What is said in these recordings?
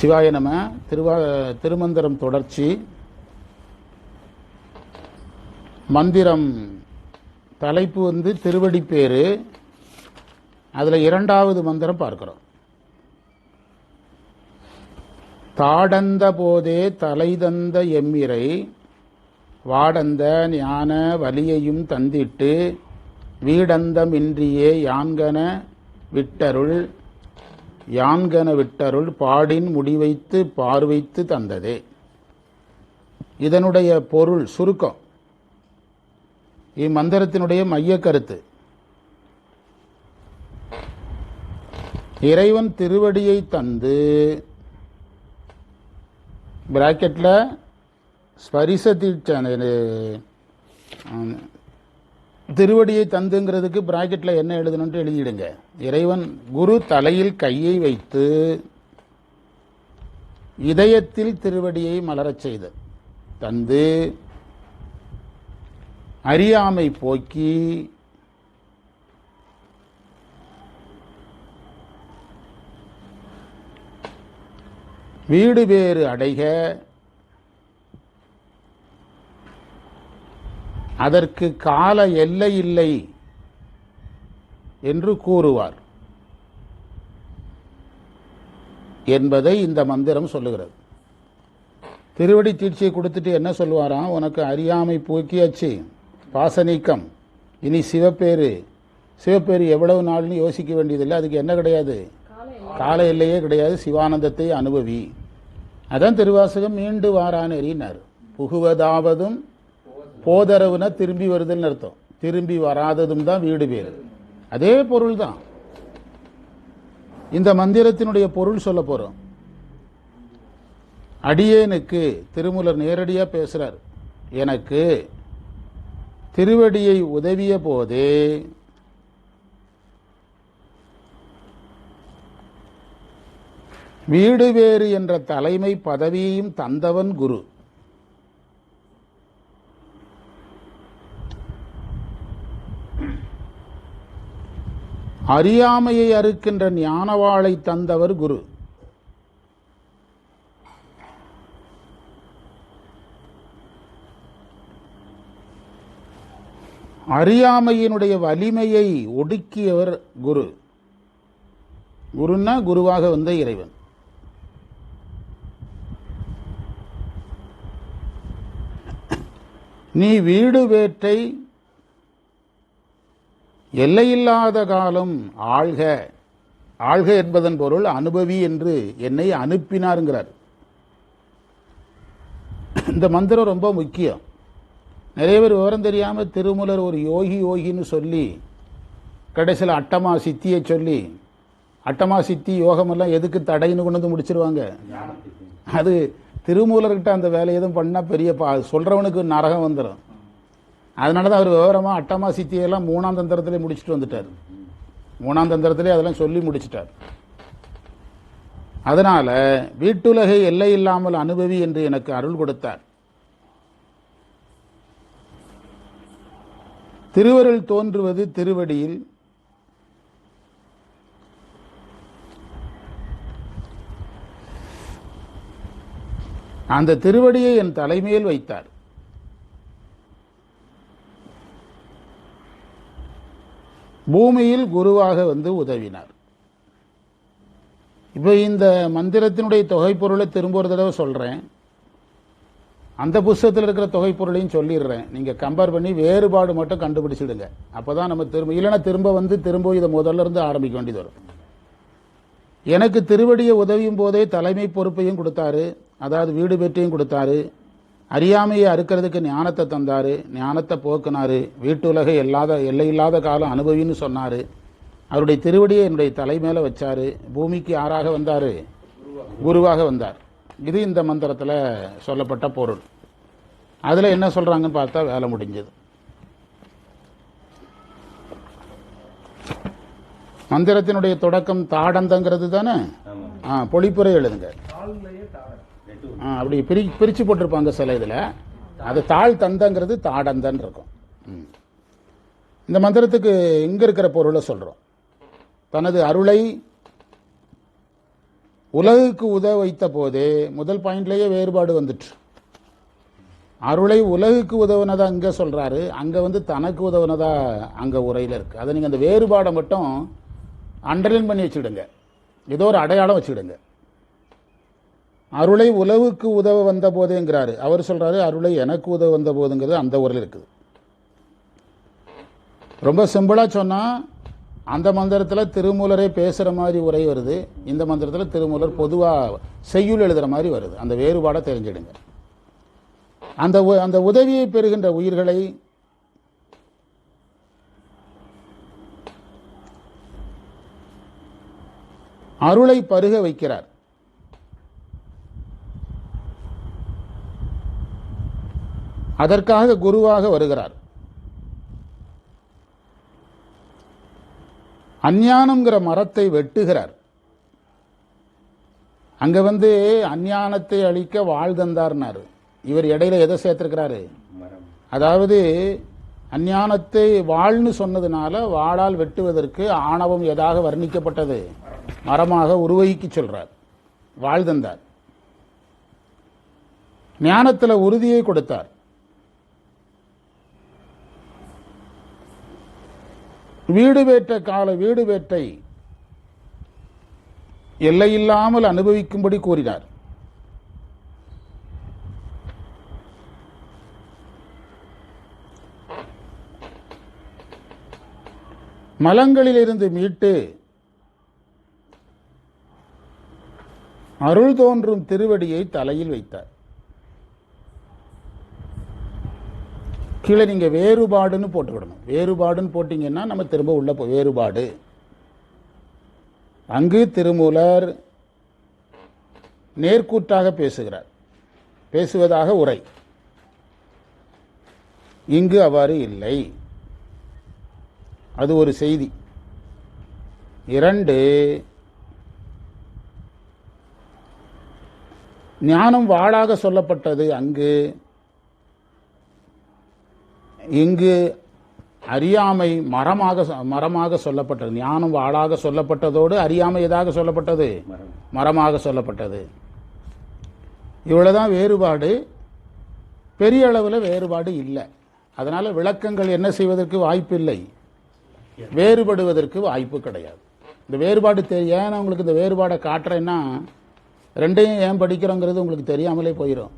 சிவாய நம திருவா திருமந்திரம் தொடர்ச்சி. மந்திரம் தலைப்பு வந்து திருவடி பேரு. அதில் இரண்டாவது மந்திரம் பார்க்குறோம். தாடந்த போதே தலைதந்த எம்மிரை வாடந்த ஞான வலியையும் தந்திட்டு வீடந்தமின்றியே யான்கன விட்டருள் யான்கன விட்டருள் பாடின் முடிவைத்து பார்வைத்து தந்ததே. இதனுடைய பொருள் சுருக்கம். இம்மந்திரத்தினுடைய மைய கருத்து. இறைவன் திருவடியை தந்து பிராக்கெட்டில் ஸ்பரிச தீட்ச திருவடியை தந்துங்கிறதுக்கு பிராக்கெட்டில் என்ன எழுதணும்னு எழுதிடுங்க. இறைவன் குரு தலையில் கையை வைத்து இதயத்தில் திருவடியை மலரச் செய்த தந்து அறியாமை போக்கி வீடு வேறு அடைக. அதற்கு கால எல்லை இல்லை என்று கூறுவார் என்பதை இந்த மந்திரம் சொல்லுகிறது. திருவடி தீட்சியை கொடுத்துட்டு என்ன சொல்லுவாராம் உனக்கு அறியாமை போக்கியாச்சு. பாசநீக்கம். இனி சிவப்பேரு சிவப்பேரு எவ்வளவு நாள்னு யோசிக்க வேண்டியதில்லை. அதுக்கு என்ன கிடையாது? கால எல்லையே கிடையாது. சிவானந்தத்தை அனுபவி. அதான் திருவாசகம் மீண்டு வாரானேறினார் புகுவதாவதும் போதரவுனா திரும்பி வருதுன்னு அர்த்தம். திரும்பி வராததும் தான் வீடு பேர். அதே பொருள் தான் இந்த மந்திரத்தினுடைய பொருள் சொல்ல போகிறோம் அடியேனுக்கு திருமூலர் நேரடியாக பேசுகிறார் எனக்கு திருவடியை உதவிய போதே வீடு வேறு என்ற தலைமை பதவியையும் தந்தவன் குரு. அறியாமையை அறுக்கின்ற ஞானவாளை தந்தவர் குரு. அறியாமையினுடைய வலிமையை ஒடுக்கியவர் குரு. குருன்னா குருவாக வந்த இறைவன். நீ வீடு வேட்டை எல்லையில்லாத காலம் ஆழ்க. ஆழ்க என்பதன் பொருள் அனுபவி என்று என்னை அனுப்பினாருங்கிறார். இந்த மந்திரம் ரொம்ப முக்கியம். நிறைய பேர் விவரம் தெரியாமல் திருமூலர் ஒரு யோகி யோகின்னு சொல்லி கடைசியில் அட்டமா சித்தியை சொல்லி அட்டமா சித்தி யோகமெல்லாம் எதுக்கு தடைன்னு கொண்டு வந்து முடிச்சிருவாங்க? அது திருமூலர்கிட்ட அந்த வேலை எதுவும் பண்ணால் பெரிய பா சொல்கிறவனுக்கு நரகம் வந்துடும் அதனால தான் அவர் விவரமாக அட்டமா சித்தியெல்லாம் மூணாம் தந்திரத்திலே முடிச்சுட்டு வந்துட்டார். மூணாம் தந்திரத்திலே அதெல்லாம் சொல்லி முடிச்சிட்டார். அதனால் வீட்டுலகை எல்லை இல்லாமல் அனுபவி என்று எனக்கு அருள் கொடுத்தார். திருவருள் தோன்றுவது திருவடியில் அந்த திருவடியை என் தலைமையில் வைத்தார். பூமியில் குருவாக வந்து உதவினார். இப்போ இந்த மந்திரத்தினுடைய தொகைப்பொருளை திரும்ப ஒரு தடவை சொல்கிறேன் அந்த புஸ்தகத்தில் இருக்கிற தொகைப்பொருளையும் சொல்லிடுறேன். நீங்கள் கம்பேர் பண்ணி வேறுபாடு மட்டும் கண்டுபிடிச்சிடுங்க. அப்போ தான் நம்ம திரும்ப இல்லைன்னா திரும்ப வந்து திரும்ப இதை முதல்ல இருந்து ஆரம்பிக்க வேண்டியது வரும். எனக்கு திருவடியை உதவியும் போதே தலைமை பொறுப்பையும் கொடுத்தாரு. அதாவது வீடு பெற்றியும் கொடுத்தாரு. அறியாமையை அறுக்கிறதுக்கு ஞானத்தை தந்தாரு ஞானத்தை போக்குனாரு வீட்டுலகை இல்லாத எல்லையில்லாத காலம் அனுபவின்னு சொன்னாரு. அவருடைய திருவடியை என்னுடைய தலை மேல வச்சாரு. பூமிக்கு யாராக வந்தாரு? குருவாக வந்தார். இது இந்த மந்திரத்தில் சொல்லப்பட்ட பொருள். அதில் என்ன சொல்றாங்கன்னு பார்த்தா வேலை முடிஞ்சது. மந்திரத்தினுடைய தொடக்கம் தாடந்தங்கிறது தானே? ஆ பொழிப்புரை எழுதுங்க. அப்படி பிரி பிரிச்சு போட்டிருப்பாங்க சில இதில். அது தாழ் தந்தங்கிறது தாடந்தன் இருக்கும். ம். இந்த மந்திரத்துக்கு இங்க இருக்கிற பொருளை சொல்றோம். தனது அருளை உலகுக்கு உதவ வைத்த போதே முதல் பாயிண்ட்லேயே வேறுபாடு வந்துட்டு. அருளை உலகுக்கு உதவுனதா அங்க சொல்றாரு. அங்க வந்து தனக்கு உதவுனதா அங்க உரையில இருக்கு. அதை நீங்க அந்த வேறுபாடை மட்டும் அண்டர்லைன் பண்ணி வச்சுடுங்க ஏதோ ஒரு அடையாளம் வச்சுடுங்க அருளை உழவுக்கு உதவ வந்த போதேங்கிறாரு அவர் சொல்றாரு அருளை எனக்கு உதவ வந்த போதுங்கிறது அந்த ஊரில் இருக்குது. ரொம்ப சிம்பிளாக சொன்னால் அந்த மந்திரத்தில் திருமூலரே பேசுகிற மாதிரி உரை வருது. இந்த மந்திரத்தில் திருமூலர் பொதுவாக செய்யுள் எழுதுகிற மாதிரி வருது. அந்த வேறுபாடை தெரிஞ்சிடுங்க. அந்த உ- அந்த உதவியை பெறுகின்ற உயிர்களை அருளை பருக வைக்கிறார். அதற்காக குருவாக வருகிறார். அஞ்ஞானம்ங்கிற மரத்தை வெட்டுகிறார். அங்க வந்து அஞ்ஞானத்தை அழிக்க வாழ் தந்தார்னாரு. இவர் இடையில எதை சேர்த்திருக்கிறாரு? அதாவது அஞ்ஞானத்தை வாழ்னு சொன்னதுனால வாளால் வெட்டுவதற்கு ஆணவம் எதாக வர்ணிக்கப்பட்டது. மரமாக உருவகிக்கு சொல்றார். வாழ் தந்தார். ஞானத்துல உறுதியை கொடுத்தார். வீடு வேற்ற கால வீடு வேற்றை எல்லையில்லாமல் அனுபவிக்கும்படி கூறினார் மலங்களிலிருந்து மீட்டு அருள் தோன்றும் திருவடியை தலையில் வைத்தார். கீழே நீங்கள் வேறுபாடுன்னு போட்டுக்கிடணும். வேறுபாடுன்னு போட்டிங்கன்னா நம்ம திரும்ப உள்ள போ வேறுபாடு. அங்கு திருமூலர் நேர்கூட்டாக பேசுகிறார். பேசுவதாக உரை. இங்கு அவ்வாறு இல்லை. அது ஒரு செய்தி. இரண்டு ஞானம் வாளாக சொல்லப்பட்டது அங்கு. இங்கு அறியாமை மரமாக மரமாக சொல்லப்பட்டது. ஞானம் வாளாக சொல்லப்பட்டதோடு அறியாமை எதாக சொல்லப்பட்டது? மரமாக சொல்லப்பட்டது. இவ்வளோதான் வேறுபாடு. பெரிய அளவில் வேறுபாடு இல்லை. அதனால் விளக்கங்கள் என்ன செய்வதற்கு வாய்ப்பில்லை. வேறுபடுவதற்கு வாய்ப்பு கிடையாது. இந்த வேறுபாடு தெரிய ஏன்னா உங்களுக்கு இந்த வேறுபாடை காட்டுறேன்னா ரெண்டையும் ஏன் படிக்கிறோங்கிறது உங்களுக்கு தெரியாமலே போயிடும்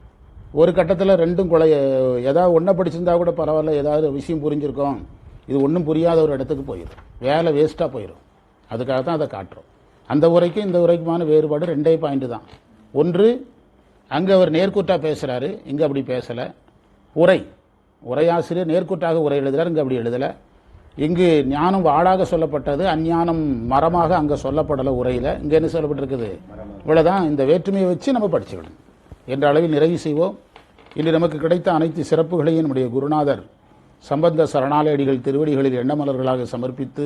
ஒரு கட்டத்தில் ரெண்டும் கொலை ஏதாவது ஒன்றை படிச்சிருந்தா கூட பரவாயில்ல ஏதாவது விஷயம் புரிஞ்சிருக்கோம். இது ஒன்றும் புரியாத ஒரு இடத்துக்கு போயிடும் வேலை வேஸ்ட்டாக போயிடும் அதுக்காக தான் அதை காட்டுறோம். அந்த உரைக்கும் இந்த உரைக்குமான வேறுபாடு ரெண்டே பாயிண்ட் தான். ஒன்று அங்கே அவர் நேர்கூட்டாக பேசுகிறாரு இங்கே அப்படி பேசலை. உரை உரையாசிரியர் நேர்கூட்டாக உரை எழுதுகிறார் இங்கே அப்படி எழுதலை. இங்கு ஞானம் வாழாக சொல்லப்பட்டது அஞ்ஞானம் மரமாக அங்கே சொல்லப்படலை உரையில். இங்கே என்ன சொல்லப்பட்டிருக்குது? இவ்வளோதான் இந்த வேற்றுமையை வச்சு நம்ம படிச்சுக்கணும். என்ற அளவில் நிறைவு செய்வோம். இன்று நமக்கு கிடைத்த அனைத்து சிறப்புகளையும் நம்முடைய குருநாதர் சம்பந்த சரணாலயடிகள் திருவடிகளில் எண்ணமலர்களாக சமர்ப்பித்து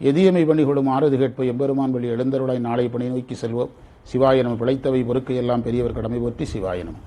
எதியமை பணிகளும் ஆறுது கேட்ப எம்பெருமான் வழி எழுந்தருளாய் நாளை பணி நோக்கி செல்வோம். சிவாயனம் பிழைத்தவை பொறுக்கு எல்லாம் பெரியவர் கடமை போற்றி சிவாயனம்